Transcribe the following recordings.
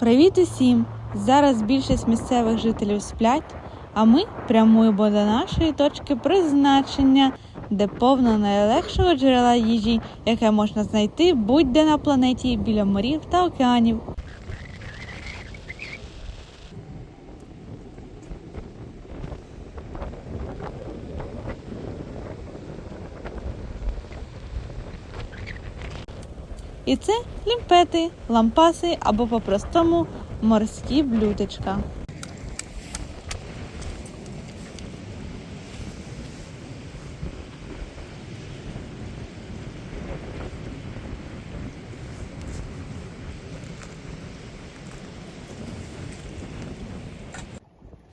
Привіт усім! Зараз більшість місцевих жителів сплять, а ми прямуємо до нашої точки призначення, де повно найлегшого джерела їжі, яке можна знайти будь-де на планеті біля морів та океанів. І це лімпети, лампаси або по-простому морські блюдечка.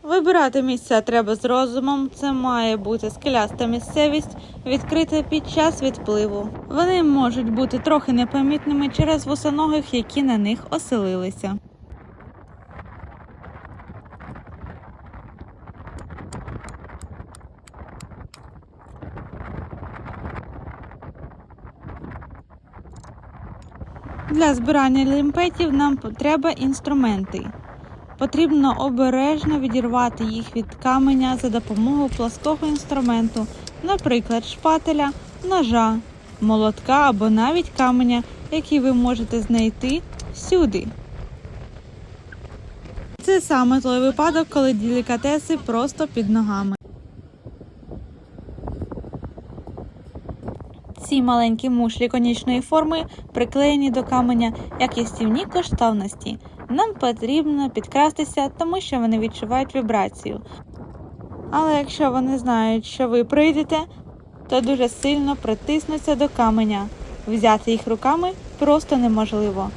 Вибирати місця треба з розумом. Це має бути скеляста місцевість, відкрита під час відпливу. Вони можуть бути трохи непомітними через вусоногих, які на них оселилися. Для збирання лімпетів нам треба інструменти. Потрібно обережно відірвати їх від каменя за допомогою плаского інструменту, наприклад, шпателя, ножа, молотка або навіть каменя, який ви можете знайти всюди. Це саме той випадок, коли делікатеси просто під ногами. Ці маленькі мушлі конічної форми приклеєні до каменя як істівні коштовності. Нам потрібно підкрастися, тому що вони відчувають вібрацію. Але якщо вони знають, що ви прийдете, то дуже сильно притиснуться до каменя. Взяти їх руками просто неможливо.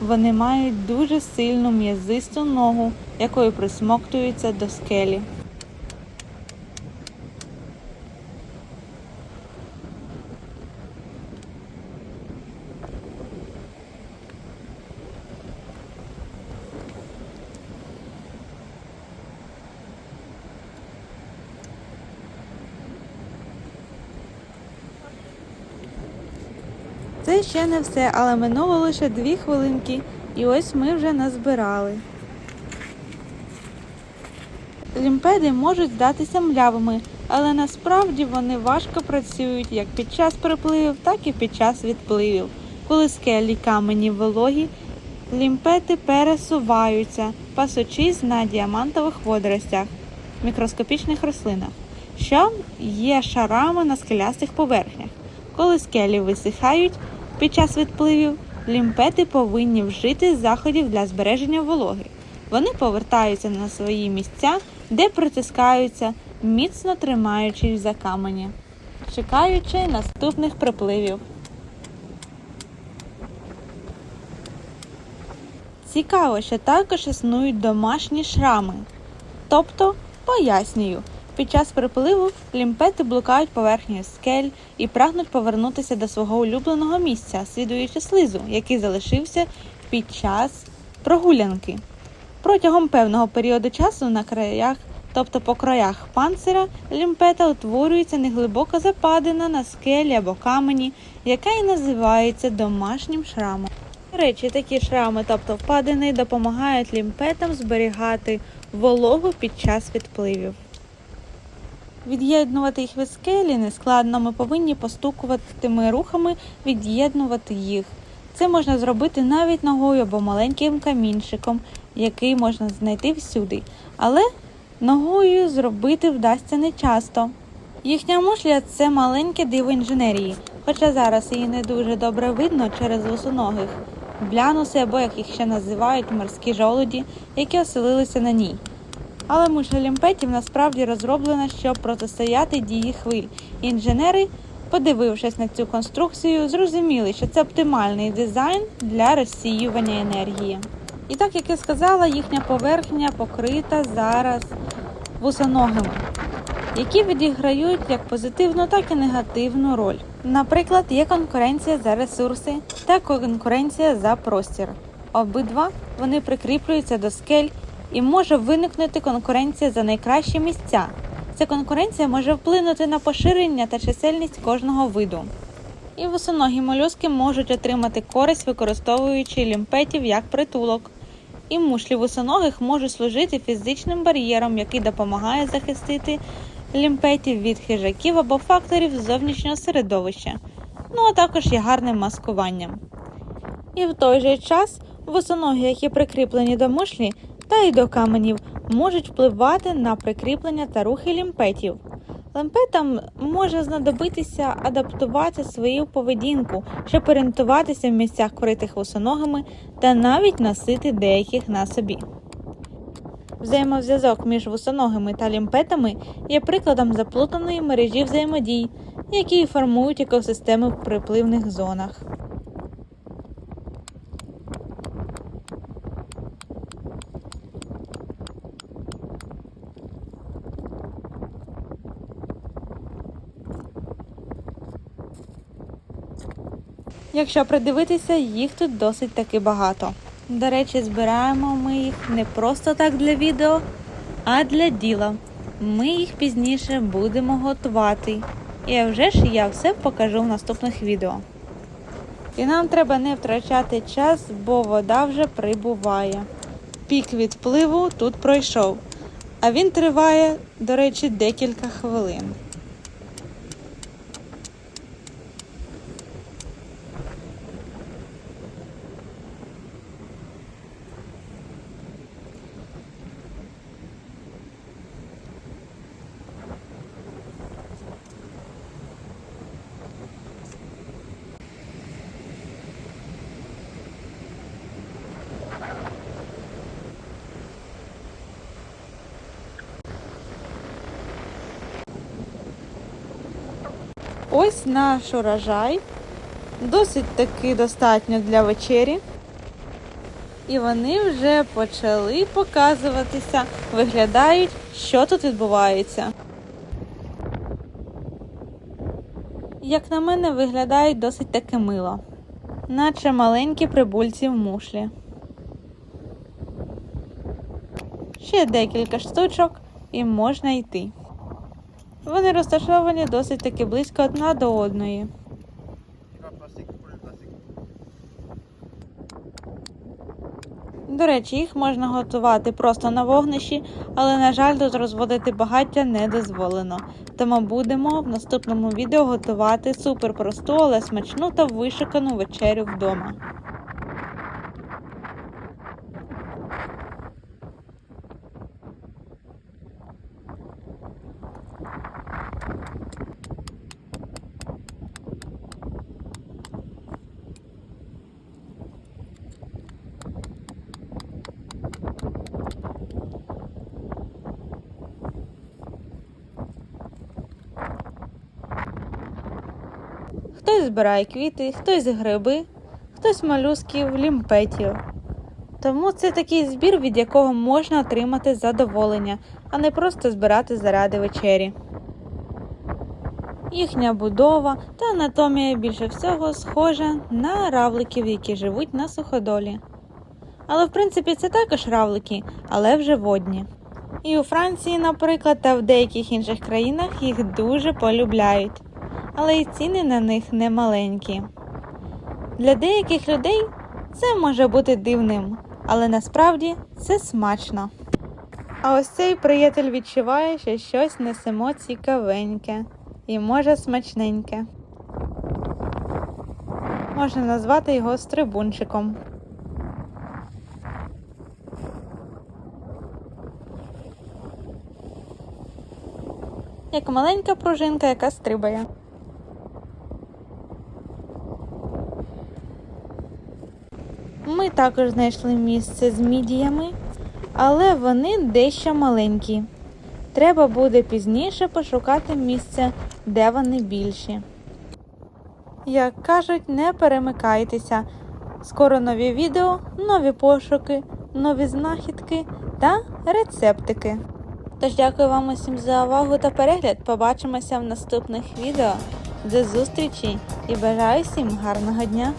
Вони мають дуже сильну м'язисту ногу, якою присмоктуються до скелі. Це ще не все, але минуло лише дві хвилинки, і ось ми вже назбирали. Лімпеди можуть здатися млявими, але насправді вони важко працюють як під час припливів, так і під час відпливів. Коли скелі камені вологі, лімпети пересуваються, пасучись на діамантових водоростях, мікроскопічних рослинах, що є шарами на скелястих поверхнях. Коли скелі висихають під час відпливів, лімпети повинні вжити заходів для збереження вологи. Вони повертаються на свої місця, де притискаються, міцно тримаючись за камені, чекаючи наступних припливів. Цікаво, що також існують домашні шрами. Тобто, пояснюю, під час припливу лімпети блукають поверхнею скель і прагнуть повернутися до свого улюбленого місця, слідуючи слизу, який залишився під час прогулянки. Протягом певного періоду часу на краях, тобто по краях панцира, лімпета утворюється неглибока западина на скелі або камені, яка і називається домашнім шрамом. Речі, такі шрами, тобто впадини, допомагають лімпетам зберігати вологу під час відпливів. Від'єднувати їх від скелі нескладно, ми повинні постукуватими рухами від'єднувати їх. Це можна зробити навіть ногою або маленьким камінчиком, який можна знайти всюди. Але ногою зробити вдасться не часто. Їхня мушля це маленьке диво інженерії, хоча зараз її не дуже добре видно через вусоногих, блянуси або як їх ще називають морські жолуді, які оселилися на ній. Але мушля лімпетів насправді розроблена, щоб протистояти дії хвиль. Інженери, подивившись на цю конструкцію, зрозуміли, що це оптимальний дизайн для розсіювання енергії. І так, як я сказала, їхня поверхня покрита зараз вусоногими, які відіграють як позитивну, так і негативну роль. Наприклад, є конкуренція за ресурси та конкуренція за простір. Обидва вони прикріплюються до скель і може виникнути конкуренція за найкращі місця. Ця конкуренція може вплинути на поширення та чисельність кожного виду. І висоногі молюски можуть отримати користь, використовуючи лімпетів як притулок. І мушлі вусоногих можуть служити фізичним бар'єром, який допомагає захистити лімпетів від хижаків або факторів зовнішнього середовища, ну а також є гарним маскуванням. І в той же час вусоноги, які прикріплені до мушлі та й до каменів, можуть впливати на прикріплення та рухи лімпетів. Лемпетам може знадобитися адаптувати свою поведінку, щоб орієнтуватися в місцях критих вусоногами та навіть носити деяких на собі. Взаємозв'язок між вусоногими та лімпетами є прикладом заплутаної мережі взаємодій, які формують екосистеми в припливних зонах. Якщо придивитися, їх тут досить таки багато. До речі, збираємо ми їх не просто так для відео, а для діла. Ми їх пізніше будемо готувати. І вже ж я все покажу в наступних відео. І нам треба не втрачати час, бо вода вже прибуває. Пік відпливу тут пройшов, а він триває, до речі, декілька хвилин. Ось наш урожай. Досить таки достатньо для вечері. І вони вже почали показуватися, виглядають, що тут відбувається. Як на мене, виглядають досить таки мило, наче маленькі прибульці в мушлі. Ще декілька штучок і можна йти. Вони розташовані досить таки близько одна до одної. До речі, їх можна готувати просто на вогнищі, але, на жаль, тут розводити багаття не дозволено. Тому будемо в наступному відео готувати суперпросту, але смачну та вишикану вечерю вдома. Хтось збирає квіти, хтось гриби, хтось молюсків, лімпетів. Тому це такий збір, від якого можна отримати задоволення, а не просто збирати заради вечері. Їхня будова та анатомія більше всього схожа на равликів, які живуть на суходолі. Але в принципі це також равлики, але вже водні. І у Франції, наприклад, та в деяких інших країнах їх дуже полюбляють, але й ціни на них не маленькі. Для деяких людей це може бути дивним, але насправді це смачно. А ось цей приятель відчуває, що щось несемо цікавеньке і може смачненьке. Можна назвати його стрибунчиком. Як маленька пружинка, яка стрибає. Ми також знайшли місце з мідіями, але вони дещо маленькі. Треба буде пізніше пошукати місце, де вони більші. Як кажуть, не перемикайтеся. Скоро нові відео, нові пошуки, нові знахідки та рецептики. Тож дякую вам усім за увагу та перегляд. Побачимося в наступних відео. До зустрічі і бажаю всім гарного дня!